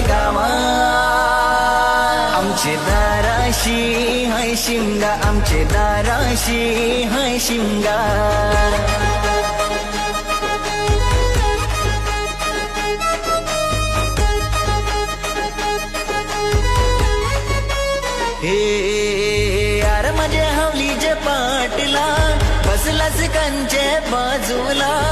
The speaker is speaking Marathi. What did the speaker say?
गावा. आमचे दाराशी हाय शिमगा आमचे दाराशी हाय शिमगा. हे यार माझ्या हवलीच्या पाटला बसलाच कांचे बाजूला.